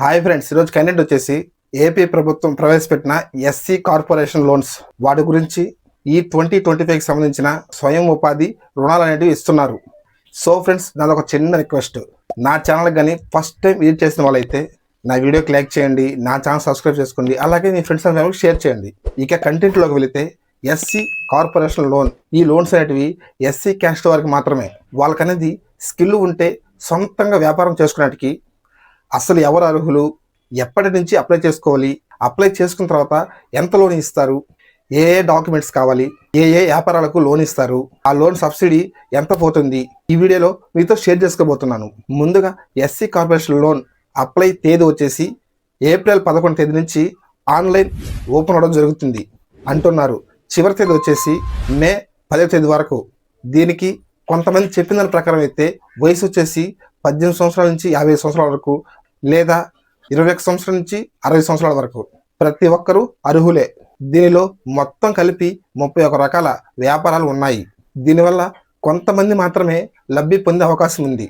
Hi friends ఈరోజు content వచ్చేసి AP ప్రభుత్వం ప్రవేశపెట్టిన ఎస్సీ కార్పొరేషన్ లోన్స్. వాటి గురించి ఈ ట్వంటీ ట్వంటీ ఫైవ్కి సంబంధించిన స్వయం ఉపాధి రుణాలు అనేటివి ఇస్తున్నారు. సో ఫ్రెండ్స్ నాది ఒక చిన్న రిక్వెస్ట్. నా ఛానల్ కానీ ఫస్ట్ టైం విజిట్ చేసిన వాళ్ళైతే నా వీడియోకి లైక్ చేయండి నా ఛానల్ సబ్స్క్రైబ్ చేసుకోండి అలాగే మీ ఫ్రెండ్స్ అండ్ ఫ్యామిలీకి షేర్ చేయండి. ఇక కంటెంట్లోకి వెళితే ఎస్సీ కార్పొరేషన్ లోన్. ఈ లోన్స్ అనేటివి ఎస్సీ క్యాస్ట్ వారికి మాత్రమే. వాళ్ళకనేది స్కిల్ ఉంటే సొంతంగా వ్యాపారం చేసుకునేటికి అసలు ఎవరు అర్హులు? ఎప్పటి నుంచి అప్లై చేసుకోవాలి? అప్లై చేసుకున్న తర్వాత ఎంత లోన్ ఇస్తారు? ఏ ఏ డాక్యుమెంట్స్ కావాలి? ఏ ఏ వ్యాపారాలకు లోన్ ఇస్తారు? ఆ లోన్ సబ్సిడీ ఎంత పోతుంది? ఈ వీడియోలో మీతో షేర్ చేసుకోబోతున్నాను. ముందుగా ఎస్సీ కార్పొరేషన్ లోన్ అప్లై తేదీ వచ్చేసి ఏప్రిల్ పదకొండు తేదీ నుంచి ఆన్లైన్ ఓపెన్ అవడం జరుగుతుంది అంటున్నారు. చివరి తేదీ వచ్చేసి మే పదో తేదీ వరకు. దీనికి కొంతమంది చెప్పిన దాని ప్రకారం అయితే వయసు వచ్చేసి పద్దెనిమిది సంవత్సరాల నుంచి యాభై సంవత్సరాల వరకు లేదా ఇరవై ఒక సంవత్సరాల నుంచి అరవై సంవత్సరాల వరకు. ప్రతి ఒక్కరూ అర్హులే. దీనిలో మొత్తం కలిపి ముప్పై ఒక రకాల వ్యాపారాలు ఉన్నాయి. దీనివల్ల కొంతమంది మాత్రమే లబ్ధి పొందే అవకాశం ఉంది.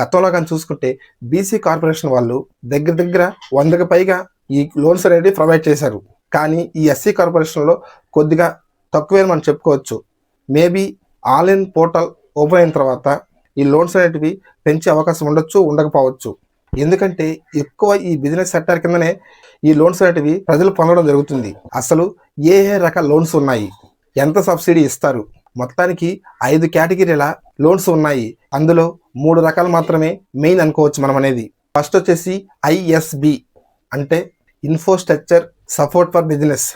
గతంలో కానీ చూసుకుంటే బీసీ కార్పొరేషన్ వాళ్ళు దగ్గర దగ్గర వందకి పైగా ఈ లోన్స్ అనేది ప్రొవైడ్ చేశారు. కానీ ఈ ఎస్సీ కార్పొరేషన్లో కొద్దిగా తక్కువే మనం చెప్పుకోవచ్చు. మేబీ ఆన్లైన్ పోర్టల్ ఓపెన్ అయిన తర్వాత ఈ లోన్స్ అనేటివి పెంచే అవకాశం ఉండొచ్చు ఉండకపోవచ్చు. ఎందుకంటే ఎక్కువ ఈ బిజినెస్ సెక్టర్ కిందనే ఈ లోన్స్ అనేటివి ప్రజలు పొందడం జరుగుతుంది. అసలు ఏ ఏ రకాల లోన్స్ ఉన్నాయి? ఎంత సబ్సిడీ ఇస్తారు? మొత్తానికి ఐదు కేటగిరీల లోన్స్ ఉన్నాయి. అందులో మూడు రకాలు మాత్రమే మెయిన్ అనుకోవచ్చు మనం అనేది. ఫస్ట్ వచ్చేసి ఐఎస్బి అంటే ఇన్ఫ్రాస్ట్రక్చర్ సపోర్ట్ ఫర్ బిజినెస్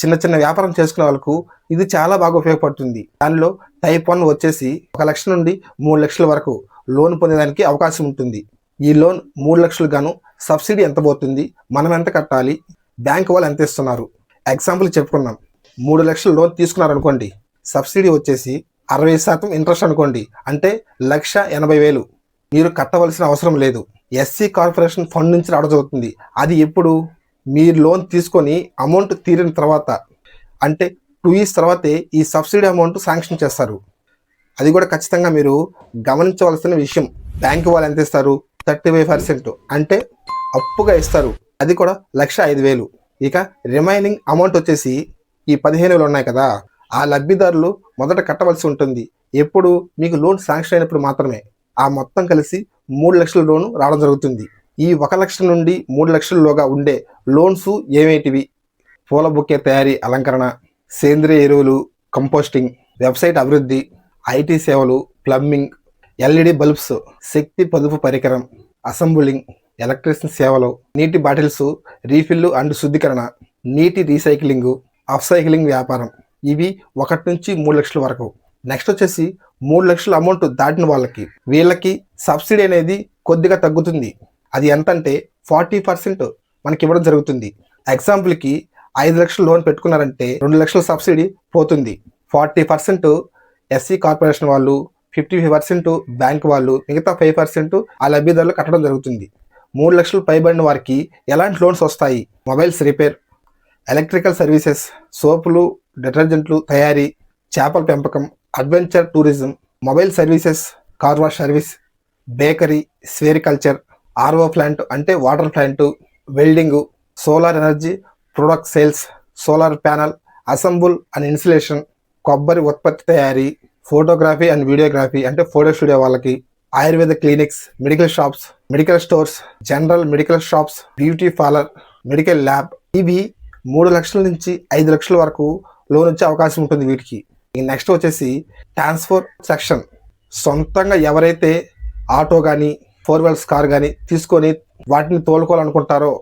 చిన్న చిన్న వ్యాపారం చేసుకునే వాళ్ళకు ఇది చాలా బాగా ఉపయోగపడుతుంది. దానిలో టైప్ వన్ వచ్చేసి ఒక లక్ష నుండి మూడు లక్షల వరకు లోన్ పొందేదానికి అవకాశం ఉంటుంది. ఈ లోన్ మూడు లక్షలు గాను సబ్సిడీ ఎంత పోతుంది? మనం ఎంత కట్టాలి? బ్యాంక్ వాళ్ళు ఎంత ఇస్తున్నారు? ఎగ్జాంపుల్ చెప్పుకున్నాం మూడు లక్షలు లోన్ తీసుకున్నారనుకోండి సబ్సిడీ వచ్చేసి అరవై శాతం ఇంట్రెస్ట్ అనుకోండి అంటే లక్ష ఎనభై వేలు. మీరు కట్టవలసిన అవసరం లేదు. ఎస్సీ కార్పొరేషన్ ఫండ్ నుంచి రావడం జరుగుతుంది. అది ఎప్పుడు? మీరు లోన్ తీసుకొని అమౌంట్ తీరిన తర్వాత. అంటే టూ ఇయర్స్ తర్వాతే ఈ సబ్సిడీ అమౌంట్ శాంక్షన్ చేస్తారు. అది కూడా ఖచ్చితంగా మీరు గమనించవలసిన విషయం. బ్యాంకు వాళ్ళు ఎంత ఇస్తారు? Thirty five percent. అంటే అప్పుగా ఇస్తారు. అది కూడా లక్ష ఐదు వేలు. ఇక రిమైనింగ్ అమౌంట్ వచ్చేసి ఈ పదిహేను వేలు ఉన్నాయి కదా ఆ లబ్ధిదారులు మొదట కట్టవలసి ఉంటుంది. ఎప్పుడు? మీకు లోన్ శాంక్షన్ అయినప్పుడు మాత్రమే. ఆ మొత్తం కలిసి మూడు లక్షల లోను రావడం జరుగుతుంది. ఈ ఒక లక్ష నుండి మూడు లక్షల్లోగా ఉండే లోన్స్ ఏమేటివి? పూల బుక్కే తయారీ అలంకరణ సేంద్రియ ఎరువులు కంపోస్టింగ్ వెబ్సైట్ అభివృద్ధి ఐటీ సేవలు ప్లంబింగ్ ఎల్ఈడి బల్బ్స్ శక్తి పొదుపు పరికరం అసెంబ్లింగ్ ఎలక్ట్రిషన్ సేవలు నీటి బాటిల్స్ రీఫిల్ అండ్ శుద్ధీకరణ నీటి రీసైక్లింగ్ అప్సైక్లింగ్ వ్యాపారం. ఇవి ఒకటి నుంచి మూడు లక్షల వరకు. నెక్స్ట్ వచ్చేసి మూడు లక్షల అమౌంట్ దాటిన వాళ్ళకి. వీళ్ళకి సబ్సిడీ అనేది కొద్దిగా తగ్గుతుంది. అది ఎంత అంటే ఫార్టీ పర్సెంట్ మనకి ఇవ్వడం జరుగుతుంది. ఎగ్జాంపుల్కి ఐదు లక్షలు లోన్ పెట్టుకున్నారంటే రెండు లక్షల సబ్సిడీ పోతుంది. ఫార్టీ పర్సెంట్ ఎస్సీ కార్పొరేషన్ వాళ్ళు ఫిఫ్టీ ఫైవ్ పర్సెంట్ బ్యాంక్ వాళ్ళు మిగతా ఫైవ్ పర్సెంట్ ఆ లబ్ధిదారులు కట్టడం జరుగుతుంది. మూడు లక్షలు పైబడిన వారికి ఎలాంటి లోన్స్ వస్తాయి? మొబైల్స్ రిపేర్ ఎలక్ట్రికల్ సర్వీసెస్ సోపులు డిటర్జెంట్లు తయారీ చేపల పెంపకం adventure tourism mobile services car wash service bakery sericulture RO plant అంటే water plant welding solar energy product sales solar panel assemble and insulation కొబ్బరి ఉత్పత్తి తయారీ ఫోటోగ్రఫీ అండ్ వీడియోగ్రఫీ అంటే ఫోటో స్టూడియో వాళ్ళకి Ayurveda clinics medical shops medical stores general medical shops beauty parlour medical lab ఇవి మూడు లక్షల నుంచి ఐదు లక్షల వరకు లోన్ వచ్చే అవకాశం ఉంటుంది వీటికి. నెక్స్ట్ వచ్చేసి ట్రాన్స్ఫర్ సెక్షన్ సొంతంగా ఎవరైతే ఆటో కానీ ఫోర్ వీలర్స్ కార్ కానీ తీసుకొని వాటిని తోలుకోవాలనుకుంటారో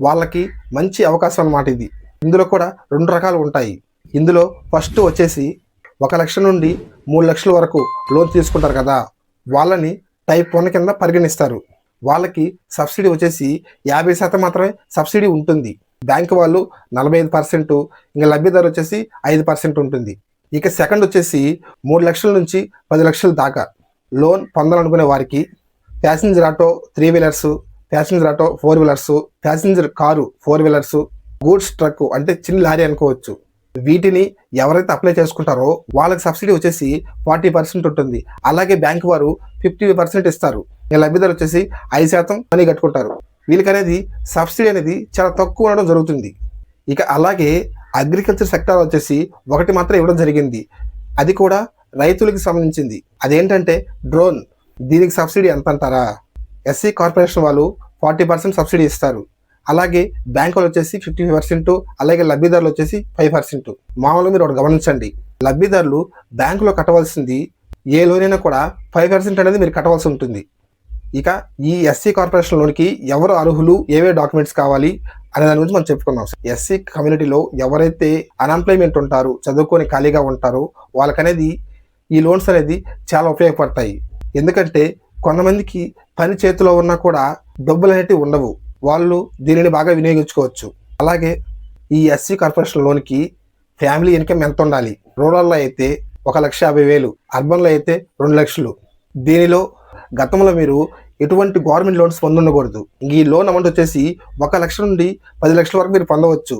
వాళ్ళకి మంచి అవకాశం అన్నమాట ఇది. ఇందులో కూడా రెండు రకాలు ఉంటాయి. ఇందులో ఫస్ట్ వచ్చేసి ఒక లక్ష నుండి మూడు లక్షల వరకు లోన్ తీసుకుంటారు కదా. వాళ్ళని టైప్ వన్ కింద పరిగణిస్తారు. వాళ్ళకి సబ్సిడీ వచ్చేసి యాభై శాతం మాత్రమే సబ్సిడీ ఉంటుంది. బ్యాంక్ వాళ్ళు నలభై ఐదు పర్సెంట్ ఇంకా లబ్ధిదారు వచ్చేసి ఐదు పర్సెంట్ ఉంటుంది. ఇక సెకండ్ వచ్చేసి మూడు లక్షల నుంచి పది లక్షల దాకా లోన్ పొందాలనుకునే వారికి passenger auto three wheelers passenger auto four wheelers passenger car four wheelers goods truck అంటే చిన్న లారీ అనుకోవచ్చు. వీటిని ఎవరైతే అప్లై చేసుకుంటారో వాళ్ళకి సబ్సిడీ వచ్చేసి ఫార్టీ పర్సెంట్ ఉంటుంది. అలాగే బ్యాంక్ వారు ఫిఫ్టీ పర్సెంట్ ఇస్తారు. లబ్ధిదారు వచ్చేసి ఐదు శాతం మనీ కట్టుకుంటారు. వీళ్ళకి అనేది సబ్సిడీ అనేది చాలా తక్కువ ఉండడం జరుగుతుంది. ఇక అలాగే అగ్రికల్చర్ సెక్టార్ వచ్చేసి ఒకటి మాత్రం ఇవ్వడం జరిగింది. అది కూడా రైతులకి సంబంధించింది. అదేంటంటే డ్రోన్ దీనికి సబ్సిడీ ఎంత అంటారా ఎస్సీ కార్పొరేషన్ వాళ్ళు ఫార్టీ పర్సెంట్ సబ్సిడీ ఇస్తారు. అలాగే బ్యాంకులు వచ్చేసి ఫిఫ్టీ పర్సెంట్ అలాగే లబ్ధిదారులు వచ్చేసి ఫైవ్ పర్సెంట్ మామూలుగా మీరు ఒకటి గమనించండి. లబ్ధిదారులు బ్యాంకులో కట్టవలసింది ఏ లోన్ అయినా కూడా ఫైవ్ పర్సెంట్ అనేది మీరు కట్టవలసి ఉంటుంది. ఇక ఈ ఎస్సీ కార్పొరేషన్ లోన్కి ఎవరు అర్హులు ఏవే డాక్యుమెంట్స్ కావాలి అనే దాని గురించి మనం చెప్పుకున్నాం. ఎస్సీ కమ్యూనిటీలో ఎవరైతే అన్ఎంప్లాయ్మెంట్ ఉంటారో చదువుకొని ఖాళీగా ఉంటారో వాళ్ళకనేది ఈ లోన్స్ అనేది చాలా ఉపయోగపడతాయి. ఎందుకంటే కొంతమందికి పని చేతిలో ఉన్నా కూడా డబ్బులు అనేటివి ఉండవు. వాళ్ళు దీనిని బాగా వినియోగించుకోవచ్చు. అలాగే ఈ ఎస్సీ కార్పొరేషన్ లోన్కి ఫ్యామిలీ ఇన్కమ్ ఎంత ఉండాలి? రూరల్లో అయితే ఒక లక్ష యాభై వేలు అర్బన్లో అయితే రెండు లక్షలు. దీనిలో గతంలో మీరు ఎటువంటి గవర్నమెంట్ లోన్స్ పొందుండకూడదు ఈ లోన్ అమౌంట్ వచ్చేసి ఒక లక్ష నుండి పది లక్షల వరకు మీరు పొందవచ్చు.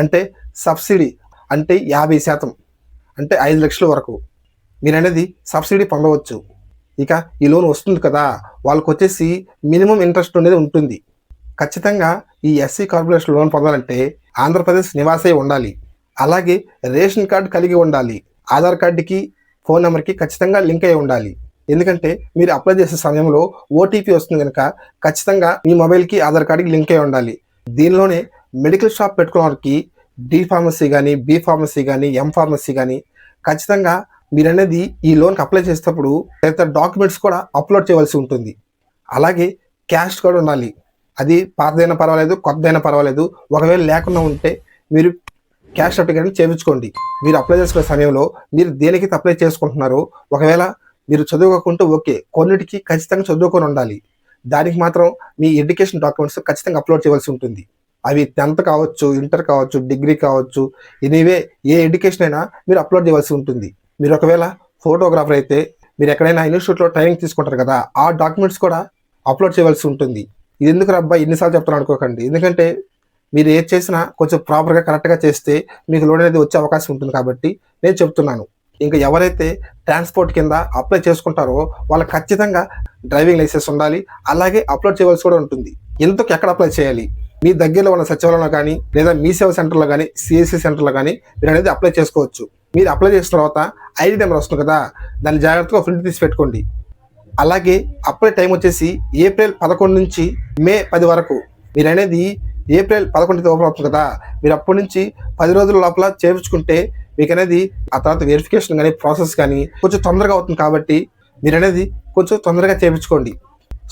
అంటే సబ్సిడీ అంటే యాభై శాతం అంటే ఐదు లక్షల వరకు మీరు అనేది సబ్సిడీ పొందవచ్చు. ఇక ఈ లోన్ వస్తుంది కదా వాళ్ళకి వచ్చేసి మినిమం ఇంట్రెస్ట్ అనేది ఉంటుంది. ఖచ్చితంగా ఈ ఎస్సీ కార్పొరేషన్ లోన్ పొందాలంటే ఆంధ్రప్రదేశ్ నివాసే ఉండాలి. అలాగే రేషన్ కార్డు కలిగి ఉండాలి. ఆధార్ కార్డుకి ఫోన్ నెంబర్కి ఖచ్చితంగా లింక్ అయి ఉండాలి. ఎందుకంటే మీరు అప్లై చేసే సమయంలో ఓటీపీ వస్తుంది కనుక ఖచ్చితంగా మీ మొబైల్కి ఆధార్ కార్డుకి లింక్ అయి ఉండాలి. దీనిలోనే మెడికల్ షాప్ పెట్టుకున్న వారికి డి ఫార్మసీ కానీ బి ఫార్మసీ కానీ ఎం ఫార్మసీ కానీ ఖచ్చితంగా మీరు అనేది ఈ లోన్కి అప్లై చేసేటప్పుడు తదితర డాక్యుమెంట్స్ కూడా అప్లోడ్ చేయవలసి ఉంటుంది. అలాగే క్యాష్ కూడా ఉండాలి. అది పాతదైనా పర్వాలేదు కొత్తదైనా పర్వాలేదు. ఒకవేళ లేకుండా ఉంటే మీరు క్యాష్ సర్టిఫికేట్ చేయించుకోండి. మీరు అప్లై చేసుకునే సమయంలో మీరు దేనికి అప్లై చేసుకుంటున్నారో ఒకవేళ మీరు చదువుకోకుంటే ఓకే కొన్నిటికి ఖచ్చితంగా చదువుకొని ఉండాలి. దానికి మాత్రం మీ ఎడ్యుకేషన్ డాక్యుమెంట్స్ ఖచ్చితంగా అప్లోడ్ చేయవలసి ఉంటుంది. అవి టెన్త్ కావచ్చు ఇంటర్ కావచ్చు డిగ్రీ కావచ్చు ఎనీవే ఏ ఎడ్యుకేషన్ అయినా మీరు అప్లోడ్ చేయవలసి ఉంటుంది. మీరు ఒకవేళ ఫోటోగ్రాఫర్ అయితే మీరు ఎక్కడైనా ఇన్స్టిట్యూట్లో ట్రైనింగ్ తీసుకుంటారు కదా ఆ డాక్యుమెంట్స్ కూడా అప్లోడ్ చేయవలసి ఉంటుంది. ఇది ఎందుకు రబ్బా ఎన్నిసార్లు చెప్తాను అనుకోకండి. ఎందుకంటే మీరు ఏది చేసినా కొంచెం ప్రాపర్గా కరెక్ట్గా చేస్తే మీకు లోన్ అనేది వచ్చే అవకాశం ఉంటుంది కాబట్టి నేను చెప్తున్నాను. ఇంకా ఎవరైతే ట్రాన్స్పోర్ట్ కింద అప్లై చేసుకుంటారో వాళ్ళకి ఖచ్చితంగా డ్రైవింగ్ లైసెన్స్ ఉండాలి. అలాగే అప్లోడ్ చేయవలసి కూడా ఉంటుంది. ఎందుకు ఎక్కడ అప్లై చేయాలి? మీ దగ్గరలో ఉన్న సచివాలయంలో కానీ లేదా మీ సేవ సెంటర్లో కానీ సిఎస్సి సెంటర్లో కానీ మీరు అనేది అప్లై చేసుకోవచ్చు. మీరు అప్లై చేసిన తర్వాత ఐడి నెంబర్ వస్తుంది కదా? దాన్ని జాగ్రత్తగా ప్రింట్ తీసి పెట్టుకోండి. అలాగే అప్లై టైం వచ్చేసి ఏప్రిల్ పదకొండు నుంచి మే పది వరకు. మీరు అనేది ఏప్రిల్ పదకొండు ఓపెన్ అవుతుంది కదా. మీరు అప్పటి నుంచి పది రోజుల లోపల చేర్చుకుంటే మీకు అనేది ఆ తర్వాత వెరిఫికేషన్ కానీ ప్రాసెస్ కానీ కొంచెం తొందరగా అవుతుంది కాబట్టి మీరు అనేది కొంచెం తొందరగా చేయించుకోండి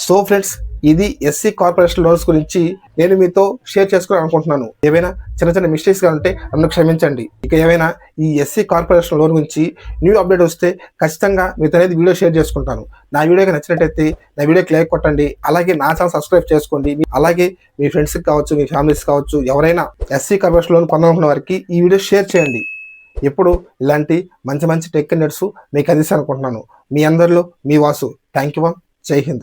సో ఫ్రెండ్స్ ఇది ఎస్సీ కార్పొరేషన్ లోన్స్ గురించి నేను మీతో షేర్ చేసుకోవాలి అనుకుంటున్నాను ఏవైనా చిన్న చిన్న మిస్టేక్స్గా ఉంటే నన్ను క్షమించండి. ఇక ఏమైనా ఈ ఎస్సీ కార్పొరేషన్ లోన్ గురించి న్యూ అప్డేట్ వస్తే ఖచ్చితంగా మీతో అనేది వీడియో షేర్ చేసుకుంటాను. నా వీడియోకి నచ్చినట్టయితే నా వీడియోకి లైక్ కొట్టండి. అలాగే నా ఛానల్ సబ్స్క్రైబ్ చేసుకోండి. మీ- అలాగే మీ ఫ్రెండ్స్కి కావచ్చు మీ ఫ్యామిలీస్ కావచ్చు ఎవరైనా ఎస్సీ కార్పొరేషన్ లోన్ పొందాలనుకున్న వారికి ఈ వీడియో షేర్ చేయండి. ఎప్పుడు ఇలాంటి మంచి మంచి టెక్ నెట్స్ మీకు అందిస్తాను అనుకుంటున్నాను. మీ అందరిలో మీ వాసు. థ్యాంక్ యూ జై హింద్